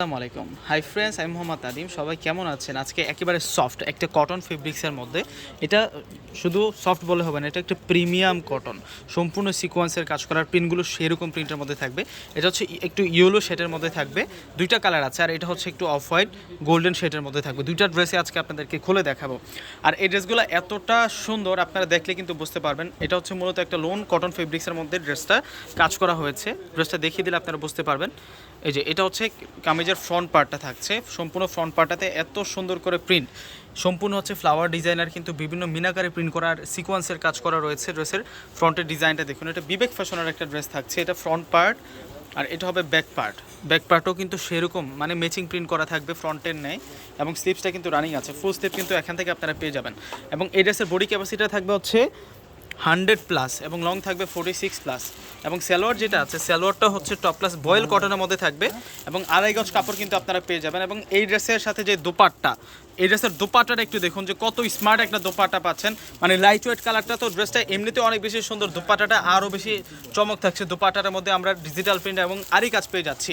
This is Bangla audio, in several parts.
আসসালামু আলাইকুম। হাই ফ্রেন্ডস আমি মোহাম্মদ আদিম সবাই কেমন আছেন? আজকে একেবারে সফট একটা কটন ফেব্রিক্সের মধ্যে। এটা শুধু সফট বলে হবে না, এটা একটা প্রিমিয়াম কটন সম্পূর্ণ সিকোয়েন্সের কাজ করার প্রিন্টগুলো সেরকম প্রিন্টের মধ্যে থাকবে। এটা হচ্ছে একটু ইয়েলো শেডের মধ্যে থাকবে। দুইটা কালার আছে, আর এটা হচ্ছে একটু অফ হোয়াইট গোল্ডেন শেডের মধ্যে থাকবে। দুইটা ড্রেসে আজকে আপনাদেরকে খুলে দেখাবো। আর এই ড্রেসগুলো এতটা সুন্দর, আপনারা দেখলে কিন্তু বুঝতে পারবেন, এটা হচ্ছে মূলত একটা লোন কটন ফেব্রিক্সের মধ্যে ড্রেসটা কাজ করা হয়েছে। ড্রেসটা দেখিয়ে দিলে আপনারা বুঝতে পারবেন। এই যে, এটা হচ্ছে কামিজের ফ্রন্ট পার্টটা থাকছে। সম্পূর্ণ ফ্রন্ট পার্টটাতে এত সুন্দর করে প্রিন্ট সম্পূর্ণ হচ্ছে ফ্লাওয়ার ডিজাইনার কিন্তু বিভিন্ন মিনাকারে প্রিন্ট করার সিকোয়েন্সের কাজ করা রয়েছে ড্রেসের ফ্রন্টের ডিজাইনটা দেখুন, এটা বিবেক ফ্যাশনের একটা ড্রেস থাকছে। এটা ফ্রন্ট পার্ট আর এটা হবে ব্যাক পার্ট ব্যাক পার্টও কিন্তু সেরকম মানে ম্যাচিং প্রিন্ট করা থাকবে ফ্রন্টের নেয় এবং স্লিপসটা কিন্তু রানিং আছে। ফুল স্লিপ কিন্তু এখান থেকে আপনারা পেয়ে যাবেন। এবং এই ড্রেসের বডি ক্যাপাসিটিটা থাকবে হচ্ছে হান্ড্রেড প্লাস এবং লং থাকবে ফোর্টি সিক্স প্লাস। এবং সালোয়ার যেটা আছে, সালোয়ারটা হচ্ছে টপ প্লাস, বয়েল কটনের মধ্যে থাকবে এবং আড়াই গজ কাপড় কিন্তু আপনারা পেয়ে যাবেন। এবং এই ড্রেসের সাথে যে দোপাট্টা, এই ড্রেসের দোপাট্টাটা একটু দেখুন যে কত স্মার্ট একটা দোপাট্টা পাচ্ছেন। মানে লাইট ওয়েট কালারটা তো ড্রেসটা এমনিতে অনেক বেশি সুন্দর, দোপাট্টাটা আরও বেশি চমক থাকছে দোপাট্টাটার মধ্যে আমরা ডিজিটাল প্রিন্ট এবং আরই কাজ পেয়ে যাচ্ছি।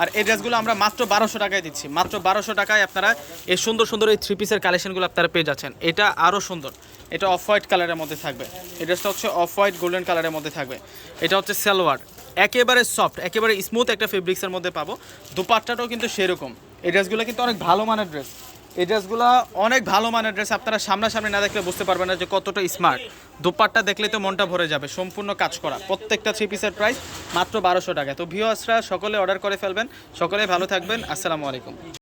আর এই ড্রেসগুলো আমরা মাত্র বারোশো টাকায় দিচ্ছি। মাত্র বারোশো টাকায় আপনারা এই সুন্দর সুন্দর এই থ্রি পিসের কালেকশনগুলো আপনারা পেয়ে যাচ্ছেন। এটা আরও সুন্দর। এটা অফ হোয়াইট কালারের মধ্যে থাকবে। এই ড্রেসটা হচ্ছে অফ হোয়াইট গোল্ডেন কালারের মধ্যে থাকবে। এটা হচ্ছে সালোয়ার। একেবারে সফট একেবারে স্মুথ একটা ফেব্রিক্সের মধ্যে পাবো। দুপাট্টাটাও কিন্তু সেরকম। এই ড্রেসগুলো কিন্তু অনেক ভালো মানের ড্রেস এই ড্রেসগুলো অনেক ভালো মানের ড্রেস, আপনারা সামনাসামনি না দেখলে বুঝতে পারবেন না যে কতটা স্মার্ট দুপাট্টা দেখলে তো মনটা ভরে যাবে, সম্পূর্ণ কাজ করা, প্রত্যেকটা থ্রি পিসের প্রাইস মাত্র বারোশো টাকা। তো ভিওয়ার্সরা সকলে অর্ডার করে ফেলবেন, সকলে ভালো থাকবেন, আসসালামু আলাইকুম।